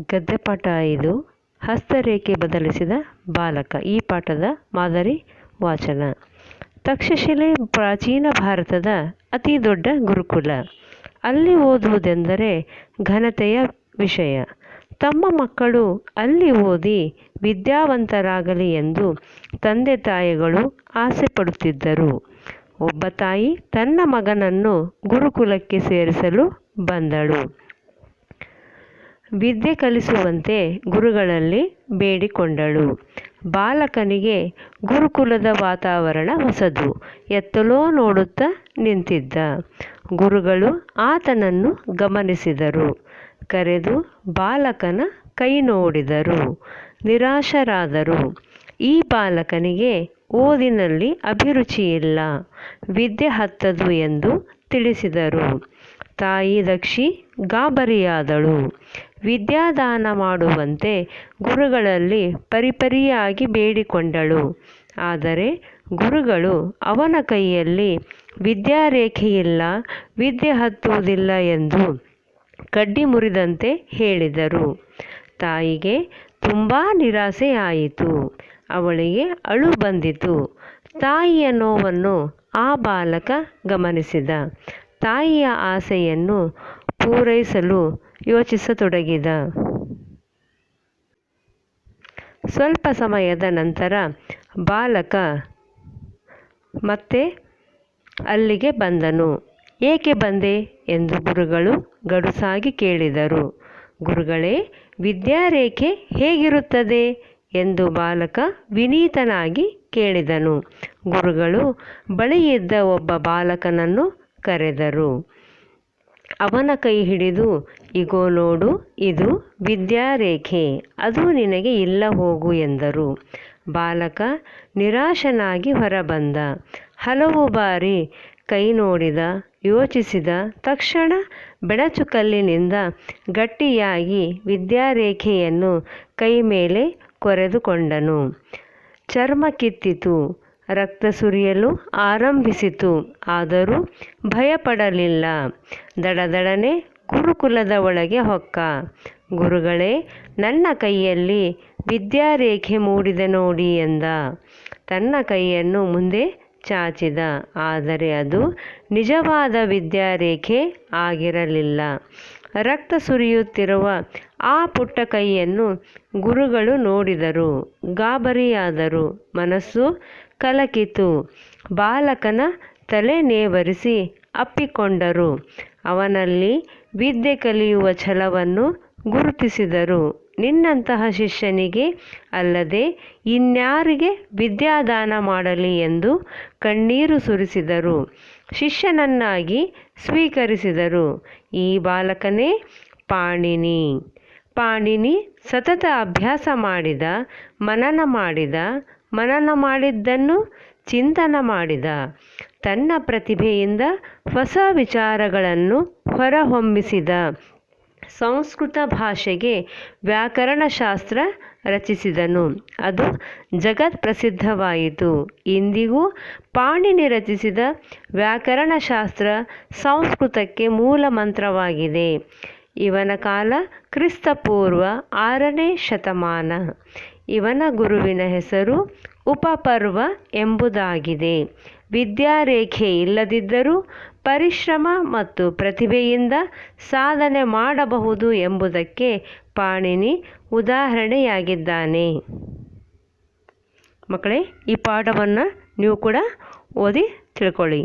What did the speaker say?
ಗದ್ಯ ಪಾಠ ಐದು, ಹಸ್ತರೇಖೆ ಬದಲಿಸಿದ ಬಾಲಕ. ಈ ಪಾಠದ ಮಾದರಿ ವಾಚನ. ತಕ್ಷಶಿಲೆ ಪ್ರಾಚೀನ ಭಾರತದ ಅತಿ ದೊಡ್ಡ ಗುರುಕುಲ. ಅಲ್ಲಿ ಓದುವುದೆಂದರೆ ಘನತೆಯ ವಿಷಯ. ತಮ್ಮ ಮಕ್ಕಳು ಅಲ್ಲಿ ಓದಿ ವಿದ್ಯಾವಂತರಾಗಲಿ ಎಂದು ತಂದೆ ತಾಯಿಗಳು ಆಸೆ ಪಡುತ್ತಿದ್ದರು. ಒಬ್ಬ ತಾಯಿ ತನ್ನ ಮಗನನ್ನು ಗುರುಕುಲಕ್ಕೆ ಸೇರಿಸಲು ಬಂದಳು. ವಿದ್ಯೆ ಕಲಿಸುವಂತೆ ಗುರುಗಳಲ್ಲಿ ಬೇಡಿಕೊಂಡಳು. ಬಾಲಕನಿಗೆ ಗುರುಕುಲದ ವಾತಾವರಣ ಹೊಸದು. ಎತ್ತಲೋ ನೋಡುತ್ತಾ ನಿಂತಿದ್ದ. ಗುರುಗಳು ಆತನನ್ನು ಗಮನಿಸಿದರು. ಕರೆದು ಬಾಲಕನ ಕೈ ನೋಡಿದರು. ನಿರಾಶರಾದರು. ಈ ಬಾಲಕನಿಗೆ ಓದಿನಲ್ಲಿ ಅಭಿರುಚಿಯಿಲ್ಲ. ವಿದ್ಯೆ ಹತ್ತದು ಎಂದು ತಿಳಿಸಿದರು. ತಾಯಿ ದಕ್ಷಿ ಗಾಬರಿಯಾದಳು. ವಿದ್ಯಾದಾನ ಮಾಡುವಂತೆ ಗುರುಗಳಲ್ಲಿ ಪರಿಪರಿಯಾಗಿ ಬೇಡಿಕೊಂಡಳು. ಆದರೆ ಗುರುಗಳು ಅವನ ಕೈಯಲ್ಲಿ ವಿದ್ಯಾರೇಖೆಯಿಲ್ಲ, ವಿದ್ಯೆ ಹತ್ತುವುದಿಲ್ಲ ಎಂದು ಕಡ್ಡಿ ಮುರಿದಂತೆ ಹೇಳಿದರು. ತಾಯಿಗೆ ತುಂಬ ನಿರಾಸೆಯಾಯಿತು. ಅವಳಿಗೆ ಅಳು ಬಂದಿತು. ತಾಯಿಯ ನೋವನ್ನು ಆ ಬಾಲಕ ಗಮನಿಸಿದ. ತಾಯಿಯ ಆಸೆಯನ್ನು ಪೂರೈಸಲು ಯೋಚಿಸತೊಡಗಿದ. ಸ್ವಲ್ಪ ಸಮಯದ ನಂತರ ಬಾಲಕ ಮತ್ತೆ ಅಲ್ಲಿಗೆ ಬಂದನು. ಏಕೆ ಬಂದೆ ಎಂದು ಗುರುಗಳು ಗಡುಸಾಗಿ ಕೇಳಿದರು. ಗುರುಗಳೇ, ವಿದ್ಯಾರೇಖೆ ಹೇಗಿರುತ್ತದೆ ಎಂದು ಬಾಲಕ ವಿನೀತನಾಗಿ ಕೇಳಿದನು. ಗುರುಗಳು ಬಳಿಯಿದ್ದ ಒಬ್ಬ ಬಾಲಕನನ್ನು ಕರೆದರು. ಅವನ ಕೈ ಹಿಡಿದು, ಇಗೋ ನೋಡು, ಇದು ವಿದ್ಯಾರೇಖೆ, ಅದು ನಿನಗೆ ಇಲ್ಲ ಹೋಗು ಎಂದರು. ಬಾಲಕ ನಿರಾಶನಾಗಿ ಹೊರಬಂದ. ಹಲವು ಬಾರಿ ಕೈ ನೋಡಿದ, ಯೋಚಿಸಿದ ತಕ್ಷಣ ಬೆಳಚುಕಲ್ಲಿನಿಂದ ಗಟ್ಟಿಯಾಗಿ ವಿದ್ಯಾರೇಖೆಯನ್ನು ಕೈ ಮೇಲೆ ಕೊರೆದುಕೊಂಡನು. ಚರ್ಮ ಕಿತ್ತಿತು. ರಕ್ತ ಸುರಿಯಲು ಆರಂಭಿಸಿತು. ಆದರೂ ಭಯಪಡಲಿಲ್ಲ. ದಡದಡನೆ ಗುರುಕುಲದ ಒಳಗೆ ಹೊಕ್ಕ. ಗುರುಗಳೇ, ನನ್ನ ಕೈಯಲ್ಲಿ ವಿದ್ಯಾರೇಖೆ ಮೂಡಿದೆ ನೋಡಿ ಎಂದ. ತನ್ನ ಕೈಯನ್ನು ಮುಂದೆ ಚಾಚಿದ. ಆದರೆ ಅದು ನಿಜವಾದ ವಿದ್ಯಾರೇಖೆ ಆಗಿರಲಿಲ್ಲ. ರಕ್ತ ಸುರಿಯುತ್ತಿರುವ ಆ ಪುಟ್ಟ ಕೈಯನ್ನು ಗುರುಗಳು ನೋಡಿದರು. ಗಾಬರಿಯಾದರು. ಮನಸ್ಸು ಕಲಕಿತು. ಬಾಲಕನ ತಲೆ ನೇವರಿಸಿ ಅಪ್ಪಿಕೊಂಡರು. ಅವನಲ್ಲಿ ವಿದ್ಯೆ ಕಲಿಯುವ ಛಲವನ್ನು ಗುರುತಿಸಿದರು. ನಿನ್ನಂತಹ ಶಿಷ್ಯನಿಗೆ ಅಲ್ಲದೆ ಇನ್ಯಾರಿಗೆ ವಿದ್ಯಾದಾನ ಮಾಡಲಿ ಎಂದು ಕಣ್ಣೀರು ಸುರಿಸಿದರು. ಶಿಷ್ಯನನ್ನಾಗಿ ಸ್ವೀಕರಿಸಿದರು. ಈ ಬಾಲಕನೇ ಪಾಣಿನಿ. ಪಾಣಿನಿ ಸತತ ಅಭ್ಯಾಸ ಮಾಡಿದ, ಮನನ ಮಾಡಿದ ಮನನ ಮಾಡಿದ್ದನ್ನು ಚಿಂತನ ಮಾಡಿದ. ತನ್ನ ಪ್ರತಿಭೆಯಿಂದ ಹೊಸ ವಿಚಾರಗಳನ್ನು ಹೊರಹೊಮ್ಮಿಸಿದ. ಸಂಸ್ಕೃತ ಭಾಷೆಗೆ ವ್ಯಾಕರಣಶಾಸ್ತ್ರ ರಚಿಸಿದನು. ಅದು ಜಗತ್ ಪ್ರಸಿದ್ಧವಾಯಿತು. ಇಂದಿಗೂ ಪಾಣಿನಿ ರಚಿಸಿದ ವ್ಯಾಕರಣಶಾಸ್ತ್ರ ಸಂಸ್ಕೃತಕ್ಕೆ ಮೂಲ ಮಂತ್ರವಾಗಿದೆ. ಇವನ ಕಾಲ ಕ್ರಿಸ್ತಪೂರ್ವ ಆರನೇ ಶತಮಾನ. ಇವನ ಗುರುವಿನ ಹೆಸರು ಉಪಪರ್ವ ಎಂಬುದಾಗಿದೆ. ವಿದ್ಯಾರೇಖೆ ಇಲ್ಲದಿದ್ದರೂ ಪರಿಶ್ರಮ ಮತ್ತು ಪ್ರತಿಭೆಯಿಂದ ಸಾಧನೆ ಮಾಡಬಹುದು ಎಂಬುದಕ್ಕೆ ಪಾಣಿನಿ ಉದಾಹರಣೆಯಾಗಿದ್ದಾನೆ. ಮಕ್ಕಳೇ, ಈ ಪಾಠವನ್ನು ನೀವು ಕೂಡ ಓದಿ ತಿಳ್ಕೊಳ್ಳಿ.